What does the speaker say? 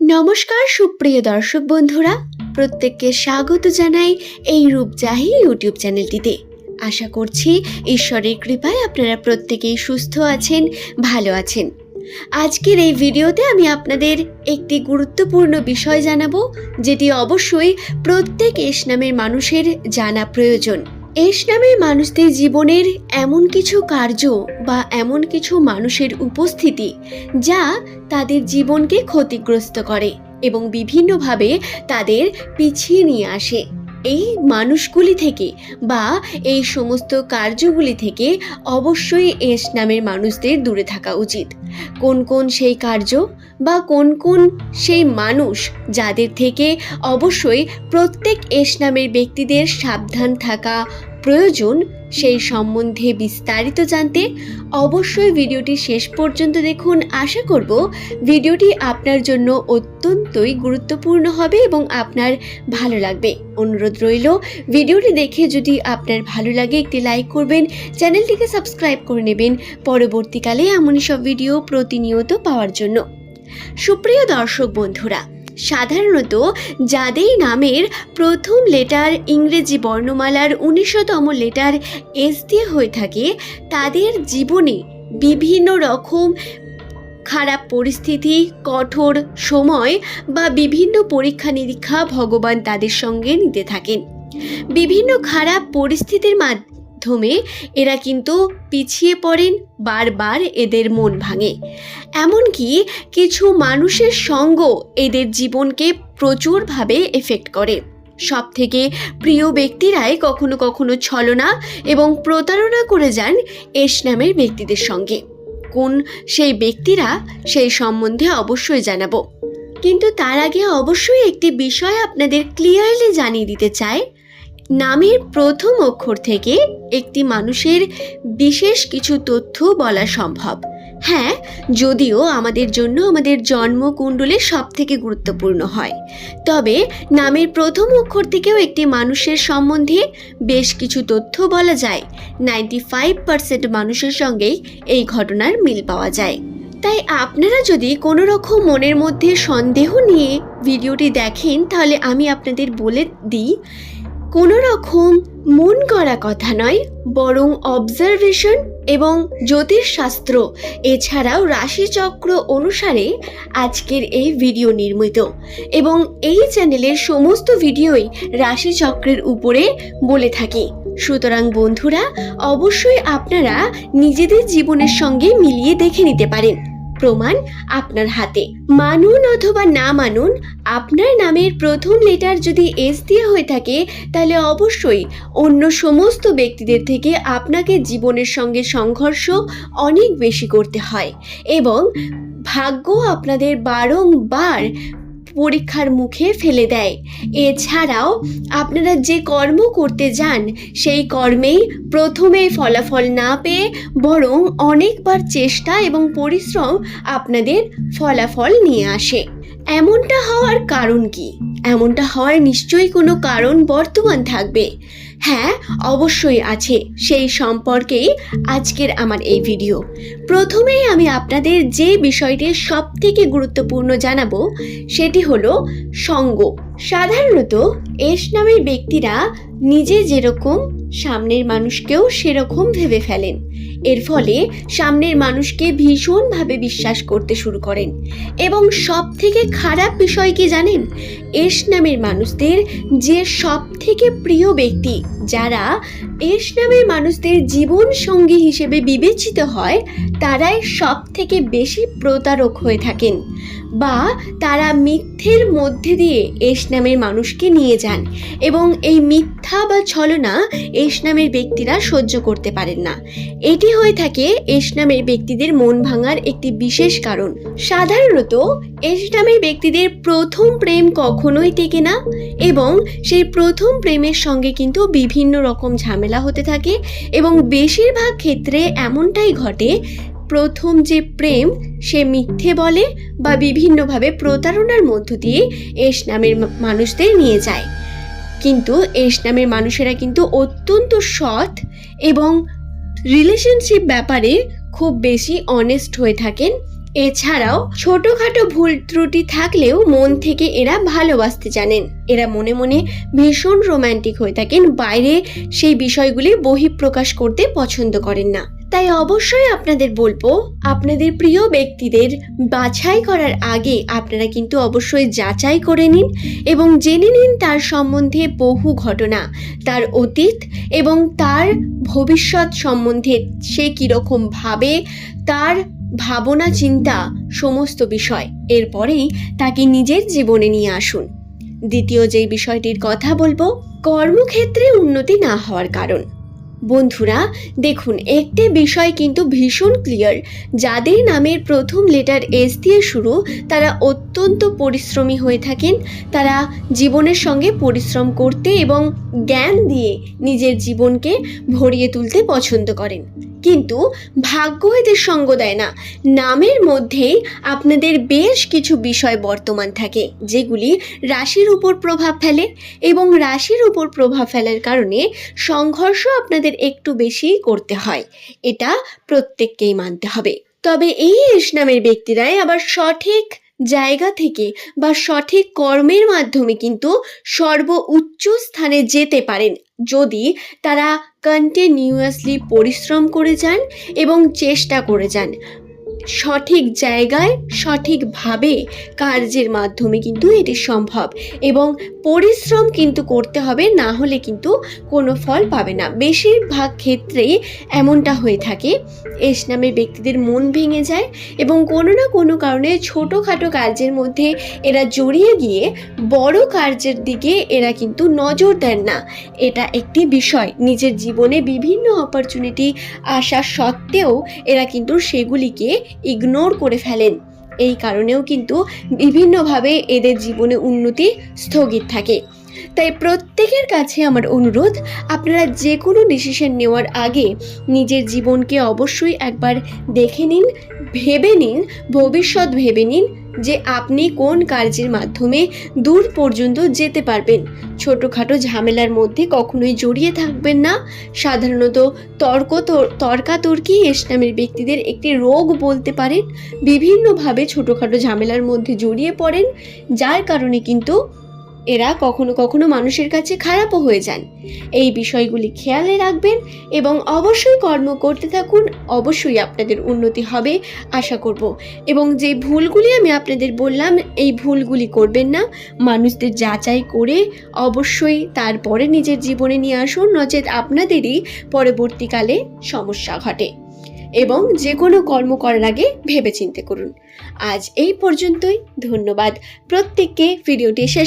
নমস্কার, সুপ্রিয় দর্শক বন্ধুরা। প্রত্যেককে স্বাগত জানাই এই রূপজাহি ইউটিউব চ্যানেলটিতে। আশা করছি ঈশ্বরের কৃপায় আপনারা প্রত্যেকেই সুস্থ আছেন, ভালো আছেন। আজকের এই ভিডিওতে আমি আপনাদের একটি গুরুত্বপূর্ণ বিষয় জানাব, যেটি অবশ্যই প্রত্যেক এস নামের মানুষের জানা প্রয়োজন। এস নামের মানুষদের জীবনের এমন কিছু কার্য বা এমন কিছু মানুষের উপস্থিতি যা তাদের জীবনকে ক্ষতিগ্রস্ত করে এবং বিভিন্নভাবে তাদের পিছিয়ে নিয়ে আসে। এই মানুষগুলি থেকে বা এই সমস্ত কার্যগুলি থেকে অবশ্যই এস নামের মানুষদের দূরে থাকা উচিত। কোন কোন সেই কার্য বা কোন কোন সেই মানুষ যাদের থেকে অবশ্যই প্রত্যেক এস নামের ব্যক্তিদের সাবধান থাকা প্রয়োজন সেই সম্বন্ধে বিস্তারিত জানতে অবশ্যই ভিডিওটি শেষ পর্যন্ত দেখুন। আশা করব ভিডিওটি আপনার জন্য অত্যন্তই গুরুত্বপূর্ণ হবে এবং আপনার ভালো লাগবে। অনুরোধ রইল, ভিডিওটি দেখে যদি আপনার ভালো লাগে একটি লাইক করবেন, চ্যানেলটিকে সাবস্ক্রাইব করে নেবেন পরবর্তীকালে এমনই সব ভিডিও প্রতিনিয়ত পাওয়ার জন্য। সুপ্রিয় দর্শক বন্ধুরা সাধারণত যাদের নামের প্রথম লেটার ইংরেজি বর্ণমালার উনিশতম লেটার এস দিয়ে হয়ে থাকে, তাদের জীবনে বিভিন্ন রকম খারাপ পরিস্থিতি, কঠোর সময় বা বিভিন্ন পরীক্ষা নিরীক্ষা ভগবান তাদের সঙ্গে নিতে থাকেন। বিভিন্ন খারাপ পরিস্থিতির মাধ্যমে এরা কিন্তু পিছিয়ে পড়েন বারবার এদের মন ভাঙে। এমনকি কিছু মানুষের সঙ্গ এদের জীবনকে প্রচুরভাবে এফেক্ট করে। সব থেকে প্রিয় ব্যক্তিরাই কখনো কখনো ছলনা এবং প্রতারণা করে যান এস নামের ব্যক্তিদের সঙ্গে। কোন সেই ব্যক্তিরা সেই সম্বন্ধে অবশ্যই জানাব। কিন্তু তার আগে অবশ্যই একটি বিষয় আপনাদের ক্লিয়ারলি জানিয়ে দিতে চাই। নামের প্রথম অক্ষর থেকে একটি মানুষের বিশেষ কিছু তথ্য বলা সম্ভব। হ্যাঁ যদিও আমাদের জন্য আমাদের জন্মকুণ্ডলী সব থেকে গুরুত্বপূর্ণ হয়। তবে নামের প্রথম অক্ষর থেকেও একটি মানুষের সম্বন্ধে বেশ কিছু তথ্য বলা যায়। নাইনটি ফাইভ পার্সেন্ট মানুষের সঙ্গেই এই ঘটনার মিল পাওয়া যায়। তাই আপনারা যদি কোনো রকম মনের মধ্যে সন্দেহ নিয়ে ভিডিওটি দেখেন, তাহলে আমি আপনাদের বলে দিই কোনো রকম মন করা কথা নয়, বরং অবজারভেশন এবং জ্যোতিষশাস্ত্র। এছাড়াও রাশিচক্র অনুসারে আজকের এই ভিডিও নির্মিত। এবং এই চ্যানেলের সমস্ত ভিডিওই রাশিচক্রের উপরে বলে থাকি। সুতরাং বন্ধুরা, অবশ্যই আপনারা নিজেদের জীবনের সঙ্গে মিলিয়ে দেখে নিতে পারেন। প্রমাণ আপনার হাতে। মানুন অথবা না মানুন, আপনার নামের প্রথম লেটার যদি এস দিয়ে হয়ে থাকে, তাহলে অবশ্যই অন্য সমস্ত ব্যক্তিদের থেকে আপনাকে জীবনের সঙ্গে সংঘর্ষ অনেক বেশি করতে হয়। এবং ভাগ্য আপনাদের বারংবার পরীক্ষার মুখে ফেলে দেয়। এছাড়াও আপনারা যে কর্ম করতে যান, সেই কর্মেই প্রথমে ফলাফল না পেয়ে বরং অনেকবার চেষ্টা এবং পরিশ্রম আপনাদের ফলাফল নিয়ে আসে। এমনটা হওয়ার কারণ কি? এমনটা হওয়ার নিশ্চয়ই কোনো কারণ বর্তমান থাকবে। হ্যাঁ অবশ্যই আছে। সেই সম্পর্কেই আজকের আমার এই ভিডিও। প্রথমেই আমি আপনাদের যে বিষয়টি সব থেকে গুরুত্বপূর্ণ জানাব, সেটি হলো সঙ্গ। সাধারণত এস নামের ব্যক্তিরা নিজে যেরকম, সামনের মানুষকেও সেরকম ভেবে ফেলেন। এর ফলে সামনের মানুষকে ভীষণভাবে বিশ্বাস করতে শুরু করেন। এবং সব থেকে খারাপ বিষয় কি জানেন? এস নামের মানুষদের যে সব থেকে প্রিয় ব্যক্তি, যারা এস নামের মানুষদের জীবন সঙ্গী হিসেবে বিবেচিত হয়, তারাই সব থেকে বেশি প্রতারক হয়ে থাকেন বা তারা মিথ্যের মধ্যে দিয়ে এস নামের মানুষকে নিয়ে যান এবং এই মিথ্যা বা ছলনা এস নামের ব্যক্তিরা সহ্য করতে পারেন না। এটি হয়ে থাকে এস নামের ব্যক্তিদের মন ভাঙার একটি বিশেষ কারণ। সাধারণত এস নামের ব্যক্তিদের প্রথম প্রেম কখনোই টেকে না এবং সেই প্রথম প্রেমের সঙ্গে কিন্তু বিভিন্ন রকম ঝামেলা হতে থাকে এবং বেশিরভাগ ক্ষেত্রে এমনটাই ঘটে, প্রথম যে প্রেম সে মিথ্যে বলে বা বিভিন্নভাবে প্রতারণার মধ্য দিয়ে এস নামের মানুষদের নিয়ে যায়। কিন্তু এস নামের মানুষেরা কিন্তু অত্যন্ত সৎ এবং রিলেশনশিপ ব্যাপারে খুব বেশি অনেস্ট হয়ে থাকেন। এছাড়াও ছোটখাটো ভুল ত্রুটি থাকলেও মন থেকে এরা ভালোবাসতে জানেন। এরা মনে মনে ভীষণ রোমান্টিক হয়ে থাকেন, বাইরে সেই বিষয়গুলি বহিঃপ্রকাশ করতে পছন্দ করেন না। তাই অবশ্যই আপনাদের বলব, আপনাদের প্রিয় ব্যক্তিদের বাছাই করার আগে আপনারা কিন্তু অবশ্যই যাচাই করে নিন এবং জেনে নিন তার সম্বন্ধে বহু ঘটনা, তার অতীত এবং তার ভবিষ্যৎ সম্বন্ধে সে কীরকম ভাবে তার ভাবনা, চিন্তা, সমস্ত বিষয়। এরপরেই তাকে নিজের জীবনে নিয়ে আসুন। দ্বিতীয় যেই বিষয়টির কথা বলব, কর্মক্ষেত্রে উন্নতি না হওয়ার কারণ। বন্ধুরা, দেখুন, একটি বিষয় কিন্তু ভীষণ ক্লিয়ার যাদের নামের প্রথম লেটার এস দিয়ে শুরু, তারা অত্যন্ত পরিশ্রমী হয়ে থাকেন। তারা জীবনের সঙ্গে পরিশ্রম করতে এবং জ্ঞান দিয়ে নিজের জীবনকে ভরিয়ে তুলতে পছন্দ করেন। কিন্তু ভাগ্য এদের সঙ্গ দেয় না। নামের মধ্যেই আপনাদের বেশ কিছু বিষয় বর্তমান থাকে, যেগুলি রাশির উপর প্রভাব ফেলে এবং রাশির উপর প্রভাব ফেলার কারণে সংঘর্ষ আপনাদের একটু বেশি করতে হয়। এটা প্রত্যেককেই মানতে হবে। তবে এই এস নামের ব্যক্তিরাই আবার সঠিক জায়গা থেকে বা সঠিক কর্মের মাধ্যমে কিন্তু সর্ব উচ্চ স্থানে যেতে পারেন। যদি তারা কন্টিনিউয়াসলি পরিশ্রম করে যান এবং চেষ্টা করে যান। সঠিক জায়গায় সঠিকভাবে কার্যের মাধ্যমে কিন্তু এটি সম্ভব এবং পরিশ্রম কিন্তু করতে হবে, না হলে কিন্তু কোনো ফল পাবে না। বেশিরভাগ ক্ষেত্রেই এমনটা হয়ে থাকে, এস নামের ব্যক্তিদের মন ভেঙে যায় এবং কোনো না কোনো কারণে ছোটোখাটো কার্যের মধ্যে এরা জড়িয়ে গিয়ে বড় কার্যের দিকে এরা কিন্তু নজর দেন না। এটা একটি বিষয়। নিজের জীবনে বিভিন্ন অপরচুনিটি আসা সত্ত্বেও এরা কিন্তু সেগুলিকে ইগনোর করে ফেলেন। এই কারণেও কিন্তু বিভিন্নভাবে এদের জীবনে উন্নতি স্থগিত থাকে। তাই প্রত্যেকের কাছে আমার অনুরোধ, আপনারা যে কোনো ডিসিশন নেওয়ার আগে নিজের জীবনকে অবশ্যই একবার দেখে নিন, ভেবে নিন, ভবিষ্যৎ ভেবে নিন যে আপনি কোন কার্যের মাধ্যমে দূর পর্যন্ত যেতে পারবেন। ছোটোখাটো ঝামেলার মধ্যে কখনোই জড়িয়ে থাকবেন না। সাধারণত তর্ক তর- তর্কাতর্কি এস নামের ব্যক্তিদের একটি রোগ বলতে পারেন। বিভিন্নভাবে ছোটোখাটো ঝামেলার মধ্যে জড়িয়ে পড়েন, যার কারণে কিন্তু এরা কখনো কখনো মানুষের কাছে খারাপও হয়ে যান। এই বিষয়গুলি খেয়ালে রাখবেন এবং অবশ্যই কর্ম করতে থাকুন, অবশ্যই আপনাদের উন্নতি হবে, আশা করব। এবং যে ভুলগুলি আমি আপনাদের বললাম, এই ভুলগুলি করবেন না। মানুষদের যাচাই করে অবশ্যই তারপরে নিজের জীবনে নিয়ে আসুন, নচেত আপনাদেরই পরবর্তীকালে সমস্যা ঘটে। এবং যে কোনো কর্ম করার আগে ভেবেচিন্তে করুন। আজ এই পর্যন্তই। ধন্যবাদ। প্রত্যেককে ভিডিওটি শেষ